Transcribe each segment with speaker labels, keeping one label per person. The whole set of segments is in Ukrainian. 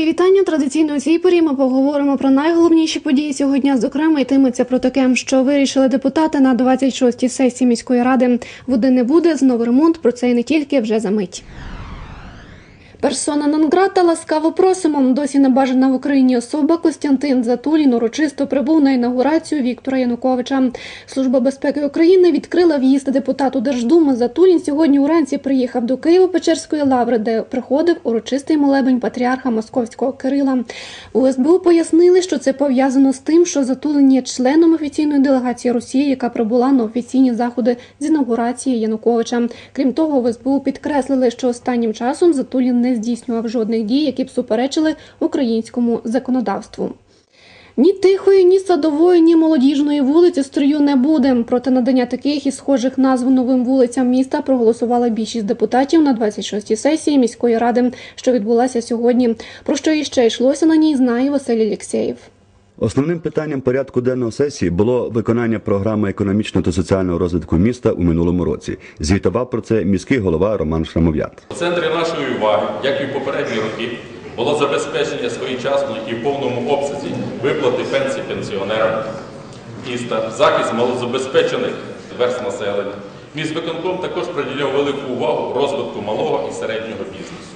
Speaker 1: Мої вітання. Традиційно у цій порі ми поговоримо про найголовніші події цього дня. Зокрема, йтиметься про таке, що вирішили депутати на 26-й сесії міської ради. Води не буде, знову ремонт. Про це і не тільки вже за мить. Персона Нанграта ласкаво просимо. Досі небажана в Україні особа Костянтин Затулін урочисто прибув на інаугурацію Віктора Януковича. Служба безпеки України відкрила в'їзд депутату Держдуми. Затулін сьогодні уранці приїхав до Києво-Печерської лаври, де приходив урочистий молебень патріарха Московського Кирила. У СБУ пояснили, що це пов'язано з тим, що Затулін є членом офіційної делегації Росії, яка прибула на офіційні заходи з інаугурації Януковича. Крім того, в СБУ підкреслили, що останнім часом Затулін не здійснював жодних дій, які б суперечили українському законодавству. Ні тихої, ні садової, ні молодіжної вулиці строю не буде. Проти надання таких і схожих назв новим вулицям міста проголосувала більшість депутатів на 26-й сесії міської ради, що відбулася сьогодні. Про що іще йшлося на ній, знає Василь Алєксєєв.
Speaker 2: Основним питанням порядку денного сесії було виконання програми економічного та соціального розвитку міста у минулому році. Звітував про це міський голова Роман Шрамов'ят.
Speaker 3: У центрі нашої уваги, як і в попередні роки, було забезпечення своєчасної і в повному обсязі виплати пенсій пенсіонерам міста, захист малозабезпечених верст населення. Міськвиконком також приділяв велику увагу розвитку малого і середнього бізнесу.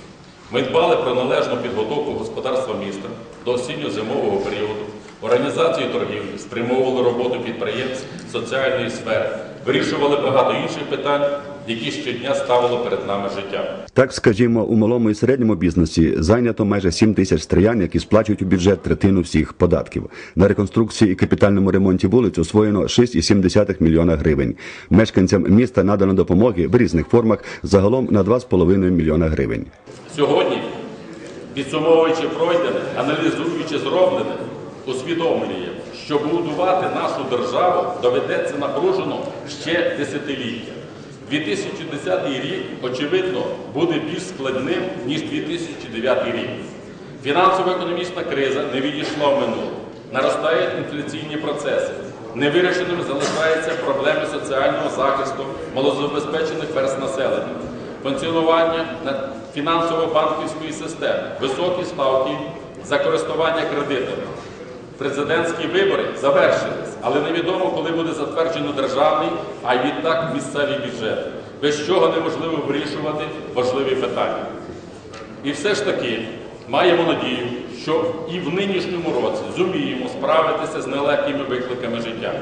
Speaker 3: Ми дбали про належну підготовку господарства міста до осінньо-зимового періоду, організацію торгівлі, спрямовували роботу підприємств соціальної сфери, вирішували багато інших питань, які щодня ставило перед нами життя.
Speaker 2: Так, скажімо, у малому і середньому бізнесі зайнято майже 7 тисяч стріян, які сплачують у бюджет третину всіх податків. На реконструкції і капітальному ремонті вулиць освоєно 6,7 мільйона гривень. Мешканцям міста надано допомоги в різних формах загалом на 2,5 мільйона гривень.
Speaker 3: Сьогодні, підсумовуючи пройдене, аналізуючи зроблене, усвідомлюємо, що будувати нашу державу доведеться напружено ще десятиліття. 2010 рік, очевидно, буде більш складним, ніж 2009 рік. Фінансово-економічна криза не відійшла в минуле. Наростають інфляційні процеси. Невирішеними залишаються проблеми соціального захисту малозабезпечених верст населення, функціонування фінансово-банківської системи, високі ставки за користування кредитами. Президентські вибори завершились, але невідомо, коли буде затверджено державний, а й відтак місцеві бюджети, без чого неможливо вирішувати важливі питання. І все ж таки маємо надію, що і в нинішньому році зуміємо справитися з нелегкими викликами життя.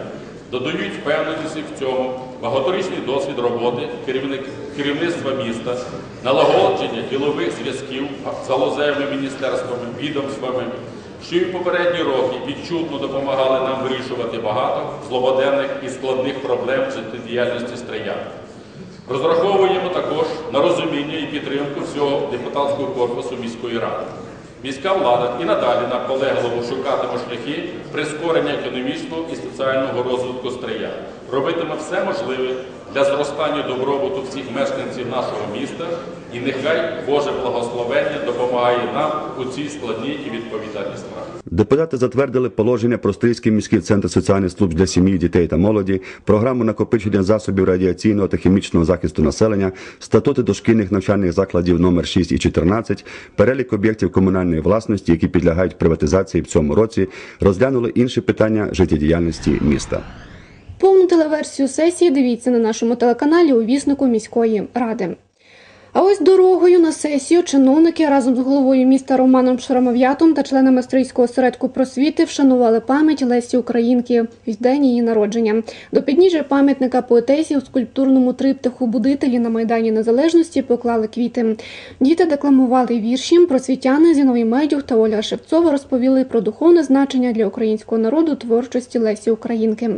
Speaker 3: Додають впевненості в цьому багаторічний досвід роботи керівництва міста, налагодження ділових зв'язків з галузевими міністерствами, відомствами, що і в попередні роки відчутно допомагали нам вирішувати багато злободенних і складних проблем життєдіяльності стриян. Розраховуємо також на розуміння і підтримку всього депутатського корпусу міської ради. Міська влада і надалі наполегливо шукатиме шляхи прискорення економічного і соціального розвитку стрия, робитиме все можливе для зростання добробуту всіх мешканців нашого міста, і нехай Боже благословення допомагає нам у цій складній і відповідальній справі.
Speaker 2: Депутати затвердили положення про Стрийський міський центр соціальних служб для сім'ї, дітей та молоді, програму накопичення засобів радіаційного та хімічного захисту населення, статути дошкільних навчальних закладів номер 6 і 14, перелік об'єктів комунальної власності, які підлягають приватизації в цьому році, розглянули інші питання життєдіяльності міста.
Speaker 1: Повну телеверсію сесії дивіться на нашому телеканалі у віснику міської ради. А ось дорогою на сесію чиновники разом з головою міста Романом Шрамов'ятом та членами Стрийського осередку просвіти вшанували пам'ять Лесі Українки в день її народження. До підніжжя пам'ятника поетесі у скульптурному триптиху будителі на Майдані Незалежності поклали квіти. Діти декламували вірші. Просвітяни Зіновій Медюх та Оля Шевцова розповіли про духовне значення для українського народу творчості Лесі Українки.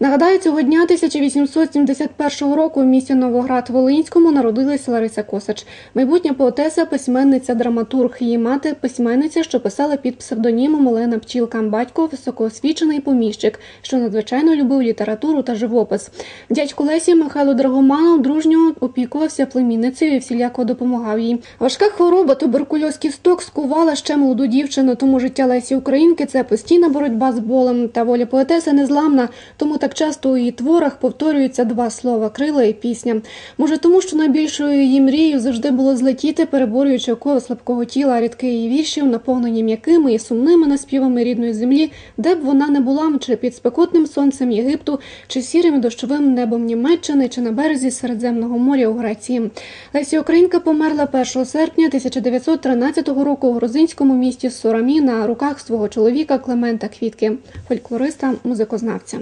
Speaker 1: Нагадаю, цього дня 1871 року у місті Новоград-Волинському народилася Лариса Косач, майбутня поетеса, письменниця, драматург. Її мати письменниця, що писала під псевдонімом Олена Пчілка, батько високоосвічений поміщик, що надзвичайно любив літературу та живопис. Дядько Лесі Михайло Драгоманов дружньо опікувався племінницею і всіляко допомагав їй. Важка хвороба, туберкульоз кісток скувала ще молоду дівчину. Тому життя Лесі Українки це постійна боротьба з болем. Та воля поетеси незламна. Тому так часто у її творах повторюються два слова крила і пісня. Може, тому що найбільшою її мрією мрією завжди було злетіти, переборюючи около слабкого тіла рідки її віршів, наповнені м'якими і сумними наспівами рідної землі, де б вона не була, чи під спекотним сонцем Єгипту, чи сірим дощовим небом Німеччини, чи на березі Середземного моря у Греції. Леся Українка померла 1 серпня 1913 року у грузинському місті Сорамі на руках свого чоловіка Клемента Квітки, фольклориста, музикознавця.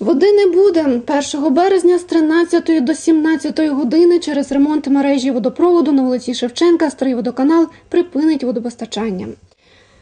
Speaker 1: Води не буде. 1 березня з 13 до 17 години через ремонт мережі водопроводу на вулиці Шевченка старий водоканал припинить водопостачання.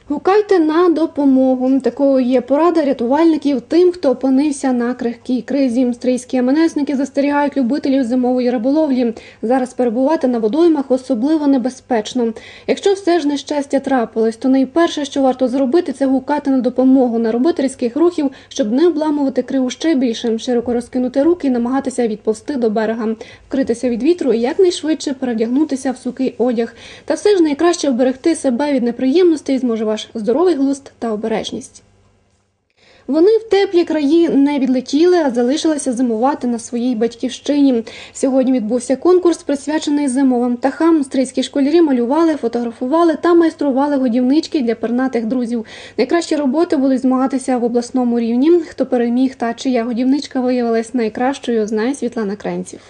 Speaker 1: Гукайте на допомогу. Такою є порада рятувальників тим, хто опинився на крихкій кризі. Стрийські МНСники застерігають любителів зимової риболовлі. Зараз перебувати на водоймах особливо небезпечно. Якщо все ж нещастя трапилось, то найперше, що варто зробити, це гукати на допомогу, наробити різких рухів, щоб не обламувати криву ще більше, широко розкинути руки і намагатися відповсти до берега, вкритися від вітру і якнайшвидше перевдягнутися в сухий одяг. Та все ж найкраще оберегти себе від неприємностей зможе ваш здоровий глузд та обережність. Вони в теплі краї не відлетіли, а залишилися зимувати на своїй батьківщині. Сьогодні відбувся конкурс, присвячений зимовим птахам. Стрийські школярі малювали, фотографували та майстрували годівнички для пернатих друзів. Найкращі роботи будуть змагатися в обласному рівні. Хто переміг та чия годівничка виявилась найкращою, знає Світлана Кренців.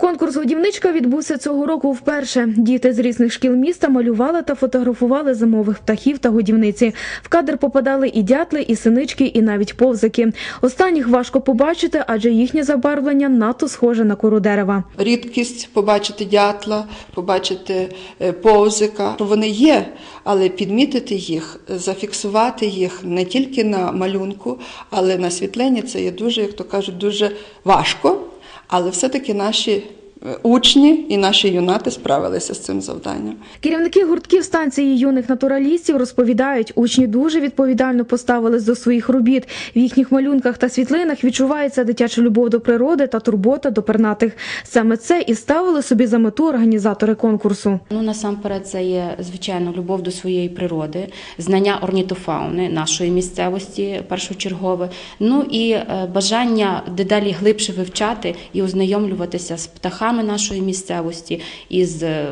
Speaker 4: Конкурс годівничка відбувся цього року вперше. Діти з різних шкіл міста малювали та фотографували зимових птахів та годівниці. В кадр попадали і дятли, і синички, і навіть повзики. Останніх важко побачити, адже їхнє забарвлення надто схоже на кору дерева.
Speaker 5: рідкість побачити дятла, побачити е, повзика. Вони є, але підмітити їх, зафіксувати їх не тільки на малюнку, але на світленні це є дуже, як то кажуть, дуже важко. Але все-таки наші учні і наші юнати справилися з цим завданням.
Speaker 4: Керівники гуртків станції юних натуралістів розповідають, учні дуже відповідально поставились до своїх робіт. В їхніх малюнках та світлинах відчувається дитяча любов до природи та турбота до пернатих. Саме це і ставили собі за мету організатори конкурсу.
Speaker 6: Ну насамперед, це є звичайно любов до своєї природи, знання орнітофауни нашої місцевості першочергове. Ну і е, бажання дедалі глибше вивчати і ознайомлюватися з птахами нашої місцевості, із е,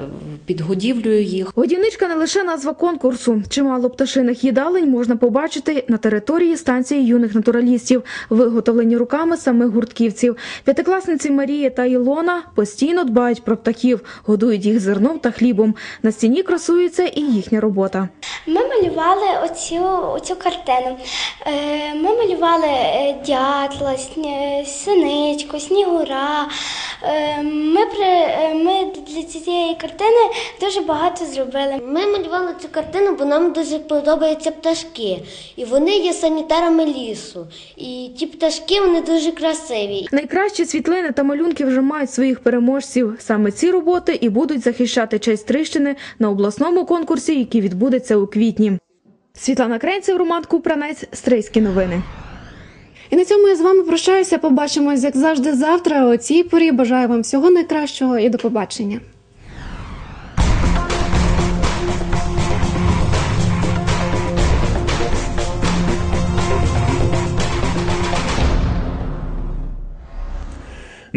Speaker 6: підгодівлею їх.
Speaker 4: Годівничка не лише назва конкурсу. Чимало пташиних їдалень можна побачити на території станції юних натуралістів, виготовлені руками самих гуртківців. П'ятикласниці Марія та Ілона постійно дбають про птахів, годують їх зерном та хлібом. На стіні красується і їхня робота.
Speaker 7: Ми малювали оцю, оцю картину. Е, Ми малювали е, дятла, синичку, снігура. Е, Ми, при, е, ми для цієї картини дуже багато зробили.
Speaker 8: Ми малювали цю картину, бо нам дуже подобаються пташки. І вони є санітарами лісу. І ті пташки вони дуже красиві.
Speaker 4: Найкращі світлини та малюнки вже мають своїх переможців. Саме ці роботи і будуть захищати честь Трищини на обласному конкурсі, який відбудеться у квітні. Світлана Кренцев, Роман Купранець, Стрийські новини.
Speaker 1: І на цьому я з вами прощаюся. Побачимось, як завжди, завтра. О цій порі бажаю вам всього найкращого і до побачення.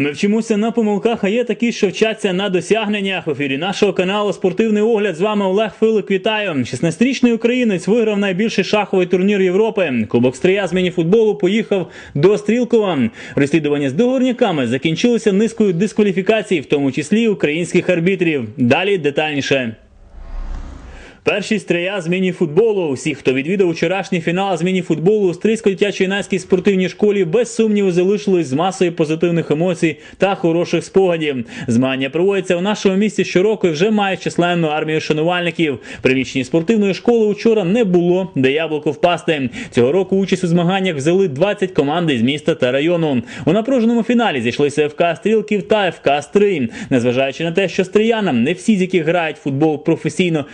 Speaker 9: Ми вчимося на помилках, а є такі, що вчаться на досягненнях. В ефірі нашого каналу Спортивний огляд з вами Олег Филик. Вітаю. 16-річний українець виграв найбільший шаховий турнір Європи. Кубок стрия з мініфутболу поїхав до Стрілкова. Розслідування з договорняками закінчилося низкою дискваліфікацій, в тому числі українських арбітрів. Далі детальніше. Першість трия з міні-футболу. Усі, хто відвідав вчорашній фінал з міні-футболу у Стрийсько-дитячо-юнацькій спортивній школі, без сумніву залишились з масою позитивних емоцій та хороших спогадів. Змагання проводяться в нашому місті щороку і вже мають численну армію шанувальників. Приміщенні спортивної школи учора не було де яблуко впасти. Цього року участь у змаганнях взяли 20 команд із міста та району. У напруженому фіналі зійшлися ФК Стрілків та ФК Стрий. Незважаючи на те, що стріянам не всі з яких грають футбол професійно,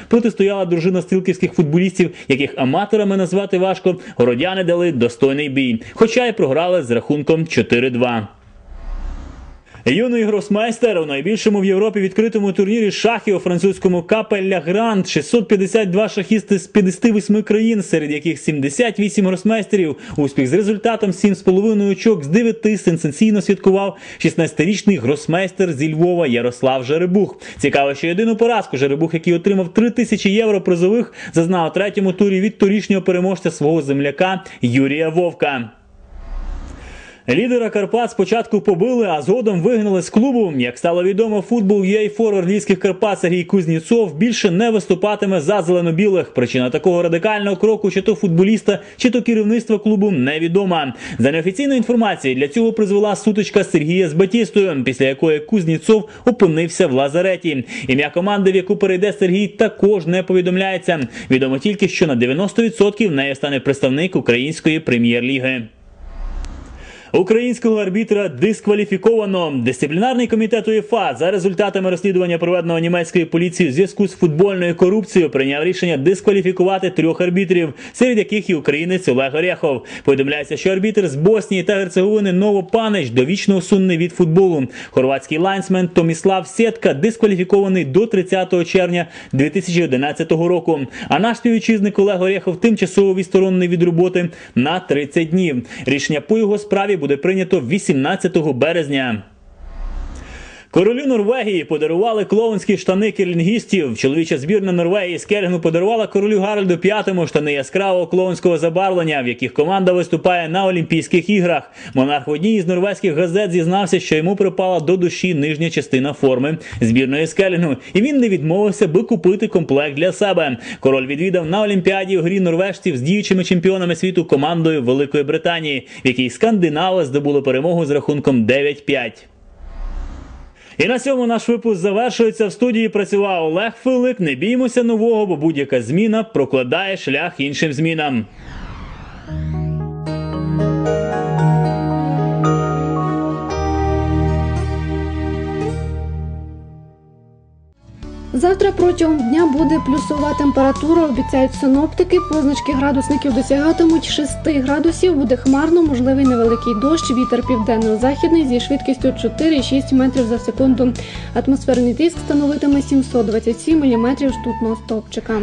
Speaker 9: протистояла дружина стрілківських футболістів, яких аматорами назвати важко. Городяни дали достойний бій, хоча й програли з рахунком 4-2. Юний гросмейстер у найбільшому в Європі відкритому турнірі шахів у французькому Капелля Гранд 652 шахісти з 58 країн, серед яких 78 гросмейстерів. Успіх з результатом 7,5 очок з 9 сенсаційно святкував 16-річний гросмейстер зі Львова Ярослав Жеребух. Цікаво, що єдину поразку Жеребух, який отримав 3 тисячі євро призових, зазнав у третьому турі від торішнього переможця свого земляка Юрія Вовка. Лідера Карпат спочатку побили, а згодом вигнали з клубу. Як стало відомо, футбол UA форвард львівських Карпат Сергій Кузнєцов більше не виступатиме за зелено-білих. Причина такого радикального кроку, чи то футболіста, чи то керівництва клубу невідома. За неофіційною інформацією, для цього призвела сутичка Сергія з Батістою, після якої Кузнєцов опинився в лазареті. Ім'я команди, в яку перейде Сергій, також не повідомляється. Відомо тільки, що на 90% нею стане представник української прем'єр-ліги. Українського арбітра дискваліфіковано. Дисциплінарний комітет УЄФА за результатами розслідування проведеного німецькою поліцією в зв'язку з футбольною корупцією прийняв рішення дискваліфікувати трьох арбітрів, серед яких і українець Олег Орєхов. Повідомляється, що арбітр з Боснії та Герцеговини Ново Панич довічно усунений від футболу. Хорватський лайнсмен Томіслав Сєтка дискваліфікований до 30 червня 2011 року. А наш співвітчизник Олег Орєхов тимчасово відсторонений від роботи на 30 днів. Рішення по його справі буде прийнято 18 березня. Королю Норвегії подарували клоунські штани керлінгістів. Чоловіча збірна Норвегії з Керлінгу подарувала королю Гарольду V штани яскравого клоунського забарвлення, в яких команда виступає на Олімпійських іграх. Монарх в одній із норвезьких газет зізнався, що йому припала до душі нижня частина форми збірної з Келінгу, і він не відмовився би купити комплект для себе. Король відвідав на Олімпіаді у грі норвежців з діючими чемпіонами світу командою Великої Британії, в якій скандинави здобули перемогу з рахунком 9-5. І на цьому наш випуск завершується. В студії працював Олег Филик. Не біймося нового, бо будь-яка зміна прокладає шлях іншим змінам.
Speaker 1: Завтра протягом дня буде плюсова температура, обіцяють синоптики. Позначки градусників досягатимуть 6 градусів. Буде хмарно, можливий невеликий дощ. Вітер південно-західний зі швидкістю 4,6 метрів за секунду. Атмосферний тиск становитиме 727 міліметрів штутного стовпчика.